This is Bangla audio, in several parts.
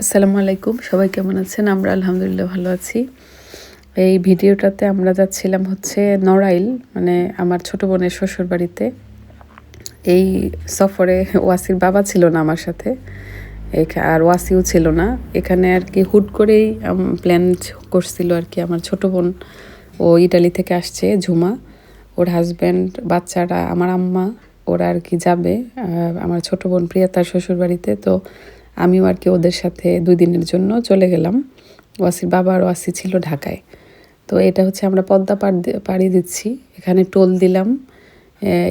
আসসালামু আলাইকুম, সবাই কেমন আছেন? আমরা আলহামদুলিল্লাহ ভালো আছি। এই ভিডিওটাতে আমরা যাচ্ছিলাম হচ্ছে নড়াইল মানে আমার ছোট বোনের শ্বশুর বাড়িতে এই সফরে ওয়াসির বাবা ছিল না আমার সাথে আর ওয়াসিও ছিল না। এখানে আর কি হুট করেই প্ল্যান করছিল আর কি আমার ছোট বোন। ও ইটালি থেকে আসছে, ঝুমা। ওর হাজব্যান্ড বাচ্চারা, আমার আম্মা, ওরা আর কি যাবে। আমার ছোট বোন প্রিয়া তার শ্বশুর বাড়িতে তো আমিও আর কি ওদের সাথে দুই দিনের জন্য চলে গেলাম। ওয়াসির বাবা আর ওয়াসি ছিল ঢাকায়। তো এটা হচ্ছে আমরা পদ্মা পাড় পাড়ি দিচ্ছি। এখানে টোল দিলাম।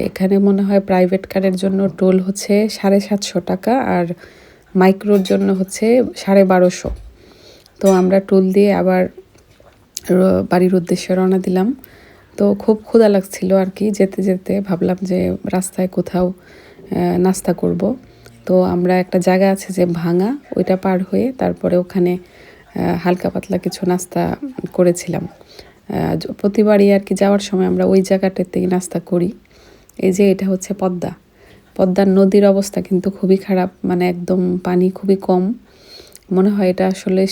এখানে মনে হয় প্রাইভেট কারের জন্য টোল হচ্ছে সাড়ে সাতশো টাকা আর মাইক্রোর জন্য হচ্ছে সাড়ে বারোশো। তো আমরা টোল দিয়ে আবার বাড়ির উদ্দেশ্যে রওনা দিলাম। তো খুব ক্ষুধা লাগছিল আর কি। যেতে যেতে ভাবলাম যে রাস্তায় কোথাও নাস্তা করব। তো আমরা একটা জায়গা আছে যে ভাঙা, ওইটা পার হয়ে তারপরে ওখানে হালকা পাতলা কিছু নাস্তা করেছিলাম। প্রতিবারই আর কি যাওয়ার সময় আমরা ওই জায়গাটাতেই নাস্তা করি। এই যে এটা হচ্ছে পদ্মা। পদ্মার নদীর অবস্থা কিন্তু খুবই খারাপ মানে একদম পানি খুবই কম। মনে হয় এটা আসলে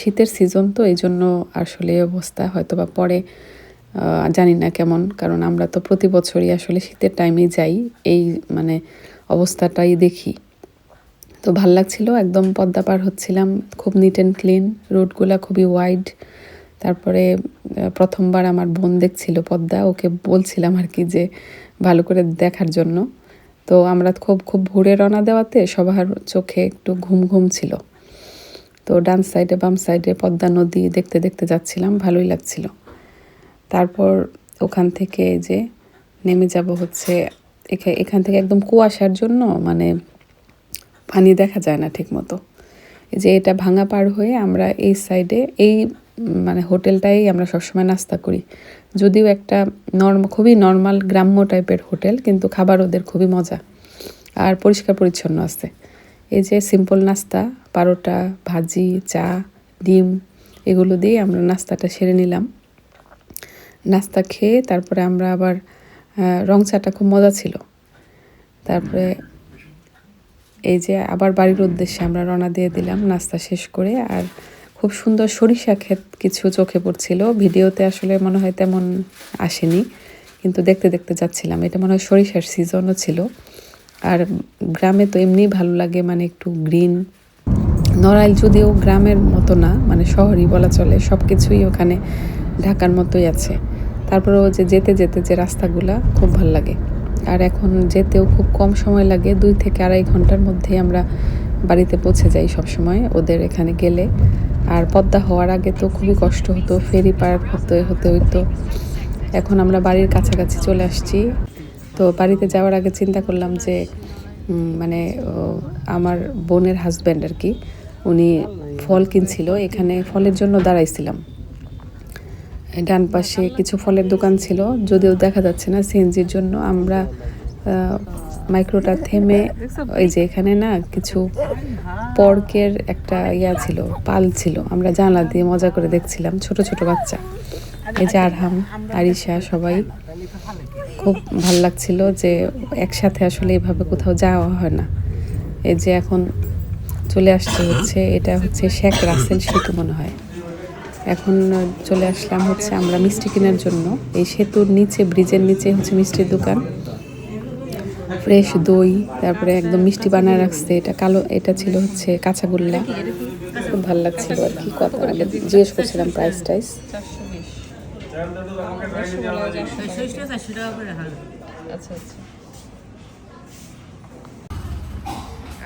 শীতের সিজন তো, এই জন্য আসলে অবস্থা। হয়তো বা পরে জানি না কেমন, কারণ আমরা তো প্রতি বছরই আসলে শীতের টাইমে যাই। এই মানে অবস্থাটাই দেখি। তো ভালো লাগছিল, একদম পদ্মা পার হচ্ছিলাম, খুব নিট অ্যান্ড ক্লিন রোডগুলা খুবই ওয়াইড তারপরে প্রথমবার আমার বোন দেখছিল পদ্মা, ওকে বলছিলাম আর কি যে ভালো করে দেখার জন্য। তো আমরা খুব খুব ভোরে রওনা দেওয়াতে সবার চোখে একটু ঘুম ঘুম ছিল। তো ডান সাইডে বাম সাইডে পদ্মা নদী দেখতে দেখতে যাচ্ছিলাম, ভালোই লাগছিল। তারপর ওখান থেকে যে নেমে যাব হচ্ছে, এখা- এখান থেকে একদম কুয়াশার জন্য মানে পানি দেখা যায় না ঠিক মতো যে এটা ভাঙা পার হয়ে আমরা এই সাইডে এই মানে হোটেলটাই আমরা সবসময় নাস্তা করি। যদিও একটা নর্ম খুবই নর্মাল গ্রাম্য টাইপের হোটেল, কিন্তু খাবার ওদের খুবই মজা। আর পরিষ্কার পরিচ্ছন্ন আছে। এই যে সিম্পল নাস্তা, পারোটা, ভাজি, চা, ডিম, এগুলো দিয়ে আমরা নাস্তাটা সেরে নিলাম। নাস্তা খেয়ে তারপরে আমরা আবার রং চাটা খুব মজা ছিল। তারপরে এই যে আবার বাড়ির উদ্দেশ্যে আমরা রওনা দিয়ে দিলাম, নাস্তা শেষ করে। আর খুব সুন্দর সরিষা ক্ষেত কিছু চোখে পড়ছিল। ভিডিওতে আসলে মনে হয় তেমন আসেনি, কিন্তু দেখতে দেখতে যাচ্ছিলাম। এটা মনে হয় সরিষার সিজনও ছিল। আর গ্রামে তো এমনিই ভালো লাগে মানে একটু গ্রিন নড়াইল যদিও গ্রামের মতো না মানে শহরই বলা চলে সব কিছুই ওখানে ঢাকার মতোই আছে। তারপরেও যে যেতে যেতে যে রাস্তাগুলা খুব ভালো লাগে। আর এখন যেতেও খুব কম সময় লাগে, দুই থেকে আড়াই ঘণ্টার মধ্যে আমরা বাড়িতে পৌঁছে যাই সব সময় ওদের এখানে গেলে। আর পদ্মা হওয়ার আগে তো খুবই কষ্ট হতো, ফেরি পার হতে হতে হইতো। এখন আমরা বাড়ির কাছাকাছি চলে আসছি। তো বাড়িতে যাওয়ার আগে চিন্তা করলাম যে মানে আমার বোনের হাজব্যান্ড আর কি, উনি ফল কিনছিল, এখানে ফলের জন্য দাঁড়াইছিলাম। ডান পাশে কিছু ফলের দোকান ছিল, যদিও দেখা যাচ্ছে না সিএনজির জন্য। আমরা মাইক্রোটা থেমে ওই যে এখানে না কিছু পর্কের একটা ইয়া ছিল, পাল ছিল। আমরা জানলা দিয়ে মজা করে দেখছিলাম, ছোট ছোট বাচ্চা। এই যে আরহাম, আরিশা সবাই খুব ভালো লাগছিল যে একসাথে আসলে এভাবে কোথাও যাওয়া হয় না। এই যে এখন চলে আসছে হচ্ছে, এটা হচ্ছে শেখ রাসেল সেতু মনে হয়। এখন চলে আসলাম হচ্ছে আমরা মিষ্টি কেনার জন্য। এই সেতুর নিচে, ব্রিজের নিচে হচ্ছে মিষ্টির দোকান। ফ্রেশ দই, তারপরে একদম মিষ্টি বানায় রাখছে। এটা কালো, এটা ছিল হচ্ছে কাঁচাগোল্লা খুব ভালো লাগছিল আর কি, কত আগে জিজ্ঞেস করছিলাম প্রাইস টাইস। আচ্ছা আচ্ছা।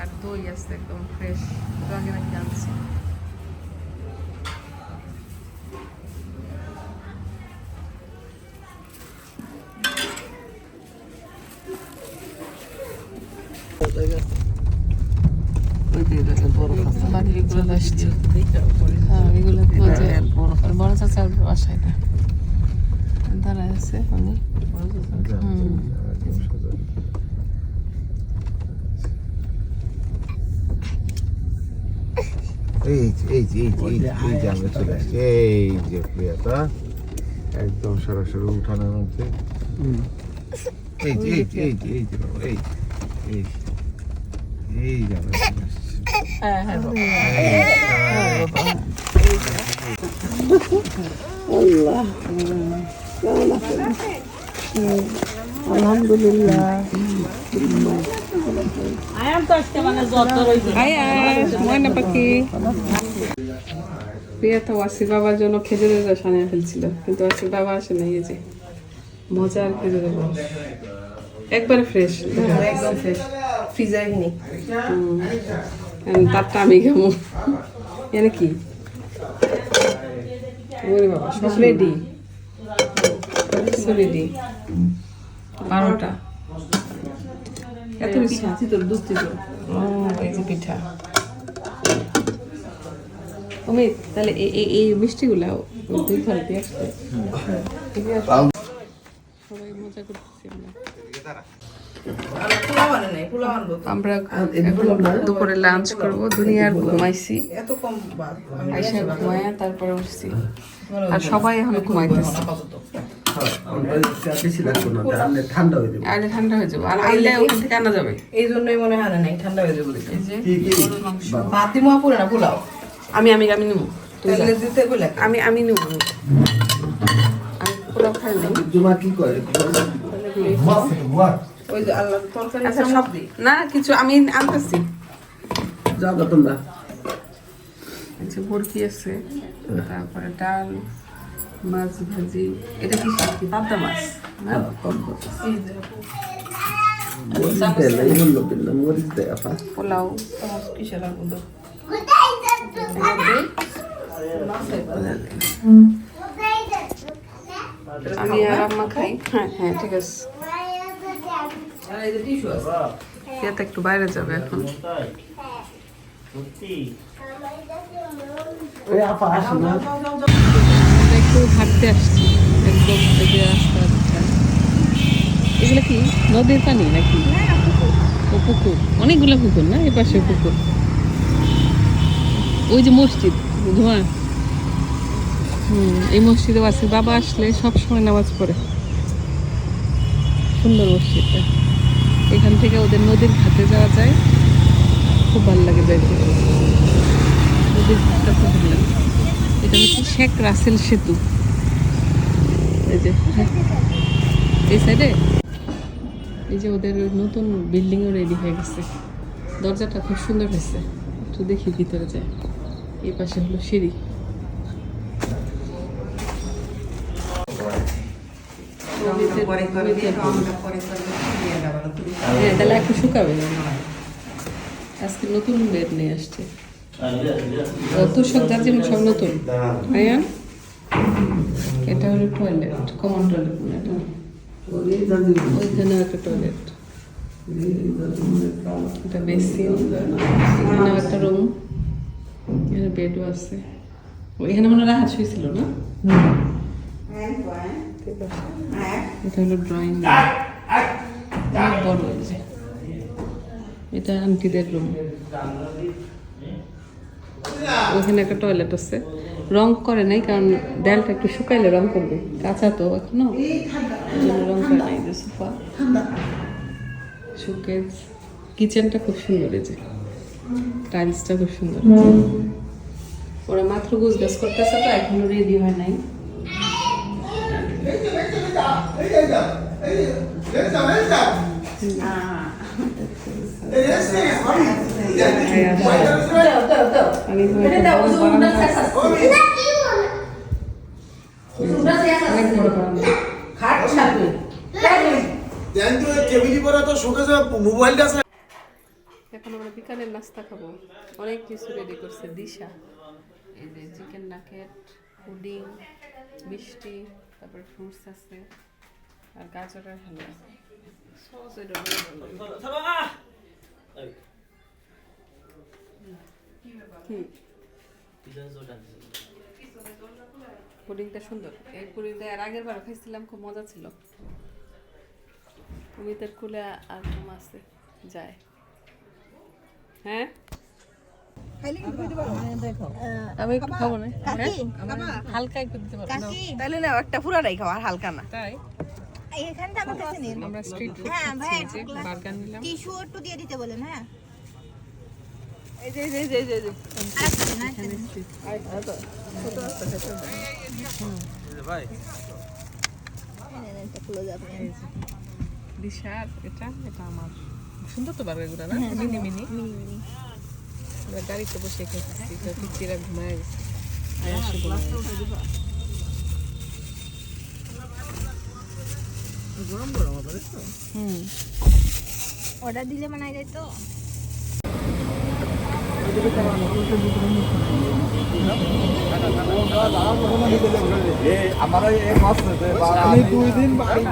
আর দই আছে একদম ফ্রেশ আগে নাকি আনছি। হ্যাঁ এই এই যে, আমরা একদম সরাসরি উঠানের মধ্যে এই যে এই যে এই যে এই এই এই এই যে আমরা হ্যাঁ হ্যাঁ ময়না পাখি। বাবার জন্য খেজুরের রস আনিয়ে ফেলছিল কিন্তু ওয়াসির বাবা আসে নাই এই যে মজার খেজুরের রস। একবারে ফ্রেশ একদম ফ্রেশ ফ্রিজারে কিনি তারটা আমি খাব এনে কি? ওরে বাবা সব রেডি রেডি বারোটা। এত বেশি তোর দুধ ও, এই যে পিঠা। অমিত তাহলে এই এই এই মিষ্টিগুলা দুই ঘর দিয়ে সবাই মজা করতেছি আমরা। আমরা দুপুরে লাঞ্চ করব দুনিয়ার ঘুমাইছি। এত কম বাদ আমি আইসা ঘুমায়া তারপরে উঠছি। আর সবাই এখন ঘুমাইতেছে। আপাতত। ঠান্ডা হয়ে যাবে। হয়ে যাবে। আর আইলে ওখান থেকে আনা যাবে। এই জন্যই মনে হয় নাই ঠান্ডা হয়ে যাবে পুরে না পোলাও? আমি আমি আমি নিবো তুই দিতে বলে আমি আমি নিবো আমি। পোলাও খাই নাই। জমা কি করে? ওই আল্লাহ তরকারি আচ্ছা সব দিই। না কিছু আমি আনতেছি। যাও তোমরা। বরকি আছে তারপরে ডাল মাছ ভাজি। এটা কি পাবদা মাছ না? আপা। পোলাও। কিসের রাখব আমি আর আম্মা খাই। হ্যাঁ হ্যাঁ ঠিক আছে। আর এই যে টিস্যু আছে। ইয়াতে একটু বাইরে যাবে এখন। ওই আপা আসো না। আমরা একটু হাঁটতে আসছি। একদম থেকে রাস্তা এগুলো কি? নদীর পানি নাকি? ও পুকুর। অনেকগুলো পুকুর না? এ পাশে পুকুর। ওই যে মসজিদ ধোঁয়া। হুম এই মসজিদে আছে বাবা আসলে সব সময় নামাজ পড়ে। সুন্দর মসজিদটা। এখান থেকে ওদের নদীর ঘাটে যাওয়া যায়। খুব ভালো লাগে যাইতে। নদীর ঘাটটা খুব ভালো লাগে। এটা হচ্ছে শেখ রাসেল সেতু। এই যে এই সাইডে? এই যে ওদের নতুন বিল্ডিংও রেডি হয়ে গেছে। দরজাটা খুব সুন্দর হয়েছে। একটু দেখি ভিতরে যায় এই পাশে হলো সিঁড়ি। পরে তাহলে একটু শুকাবে আজকে নতুন বেড নিয়ে আসছে। তোষক যার সব নতুন? হ্যাঁ এটা হলো টয়লেট কমন টয়লেট এটা। ওইখানে একটা টয়লেট এটা বেসিন এখানে একটা রুম এখানে বেডও আছে। এখানে মনে হয় রাহাত শুয়েছিল না? এটা হলো ড্রয়িং অনেক বড় যে। এটা আন্টিদের রুম ওখানে একটা টয়লেট আছে। রং করে নাই, কারণ দেয়ালটা একটু শুকাইলে রং করবে। কাঁচা তো এখনও। রং করে নাই যে সোফা। শোকেস কিচেনটা খুব সুন্দর এই যে। টাইলসটা খুব সুন্দর। ওরা মাত্র গাছ করতেছে তো, এখনও রেডি হয় নাই। এখন আমরা বিকালের নাস্তা খাব অনেক কিছু রেডি করছে দিশা এই যে চিকেন নাকেট পুডিং মিষ্টি, তারপরে ফ্রুটস আছে। আর গাজরের হালুয়া সস এটা। পুডিংটা সুন্দর। এই পুডিংটা এর আগের বার খাইছিলাম খুব মজা ছিল। অমিতের কুলে আর ঘুম আছে যায়। হ্যাঁ? আমি একটু খাব না। হ্যাঁ? হালকা একটু দিতে পারব না। তাহলে না একটা পুরাটাই খাওয়া আর হালকা না। তাই? এখানটা আমার কাছে নিন আমরা স্ট্রিট ফুড হ্যাঁ, ভাই, খাচ্ছি বার্গার নিলাম। টিস্যু একটু দিয়ে দিতে বলেন হ্যাঁ। বিশাল এটা এটা আমার। সুন্দর তো বার্গারগুলো না? মিনি মিনি গাড়িতে বসে খেয়েছি ঘুমায় গেছে। আয়াসে ঘুমায় গেছে। হুম। অর্ডার দিলে বানাই দেয় তো।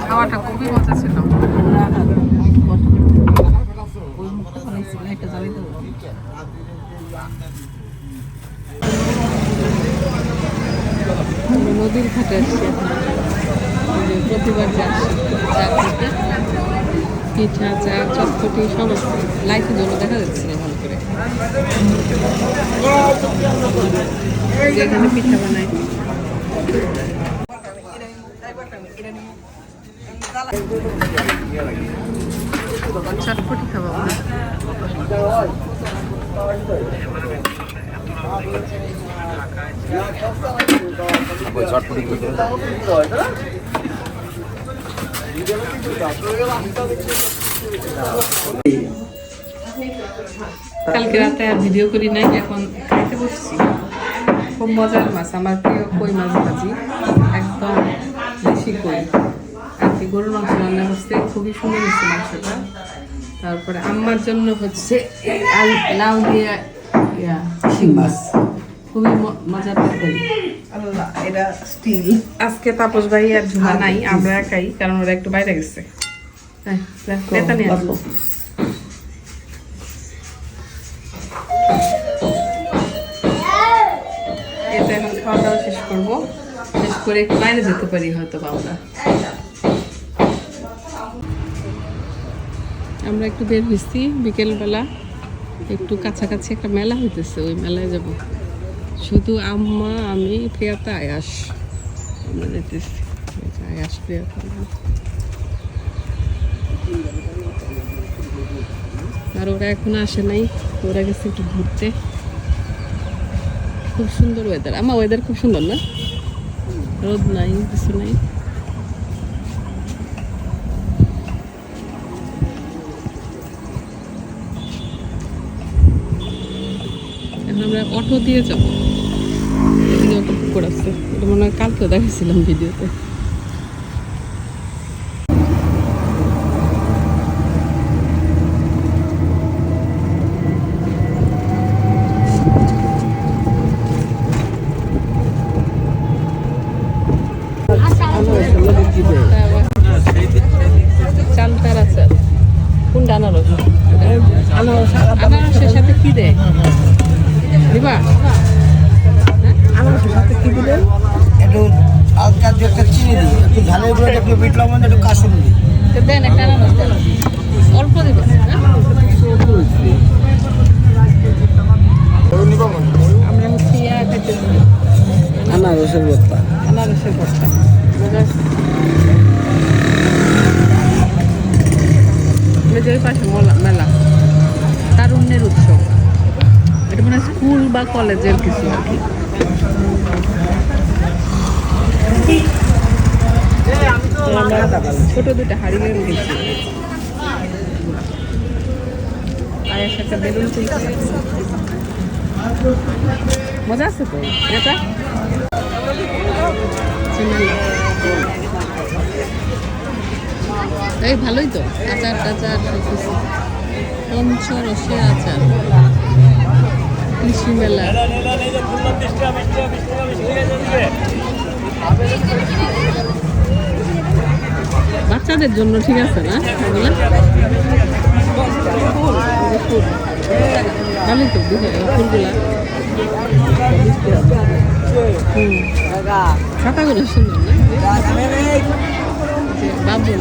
খাওয়াটা খুবই মজা ছিল। আমরা নদীর ঘাটে আসছি। যে প্রতিবার যাচ্ছি চা খেতে পিঠা চা চটপটি সমস্ত লাইটের জন্য দেখা যাচ্ছে না ভালো করে। যেখানে পিঠা বানায়। চটপটি খাব আমরা। কালকে রাতে আর ভিডিও করি নাই, এখন খাইতে বসছি। খুব মজার মাছ, আমার প্রিয় কই মাছ ভাজি, একদম দেশি কই। আর কি, গরুর মাংস রান্না করছে খুবই সুন্দর হচ্ছে মাংসটা। তারপরে আম্মার জন্য হচ্ছে লাউ দিয়ে ইয়া, শিং মাছ। খুবই মজার তরকারি। আল্লাহ এটা স্টিল আজকে তাপস ভাই আর ঝুমা নাই আমরা একাই কারণ ওরা একটু বাইরে গেছে। হ্যাঁ, নিয়ে আসব এটা এখন খাওয়া দাওয়া শেষ করব। শেষ করে একটু বাইরে যেতে পারি হয়তো বা আমরা। আমরা একটু বের হয়েছি বিকেলবেলা। একটু কাছাকাছি একটা মেলা হইতেছে ওই মেলায় যাব। শুধু আম্মা, আমি, প্রিয়াতা, আয়াস। যেতেছি আয়াস, প্রিয়াতা আর ওরা এখন আসে নাই, ওরা গেছে একটু ঘুরতে। খুব সুন্দর ওয়েদার আমার ওয়েদার খুব সুন্দর না? রোদ নাই, কিছু নাই। এখন আমরা অটো দিয়ে যাব। আছে। এটা মনে হয় কালকে দেখেছিলাম ভিডিওতে। একটু বিট লবণ একটু কাসুন দিই তো দেন একটা আনারস দেন। অল্প দেবেন হ্যাঁ? আমরা হচ্ছে ইয়া খাইতেছি আনারসের ভর্তা আনারসের ভর্তা যে ওই পাশে মলা- মেলা। তারুণ্যের উৎসব এটা মনে স্কুল বা কলেজের কিছু আর কি। ছোট দুটা হাড়ি নিয়ে গেছি আয়ের সাথে বেলুন মজা আছে তো? এটা? এই ভালোই তো। আচার টাচার সব কিছু। পঞ্চরসের আচার। কৃষি মেলা। বাচ্চাদের জন্য ঠিক আছে না? এগুলো? ফুল, এই যে ফুল। ভালোই তো দেখে ফুলগুলা। হুম। ছাতাগুলো সুন্দর না? যে বাবুল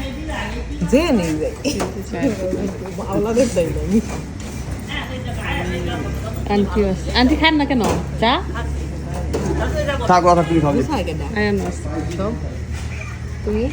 যে নেই যাই আওলাদের তাই আন্টি আন্টি খান না কেন? চা? থাক কথা তুমি খাবে তুমি?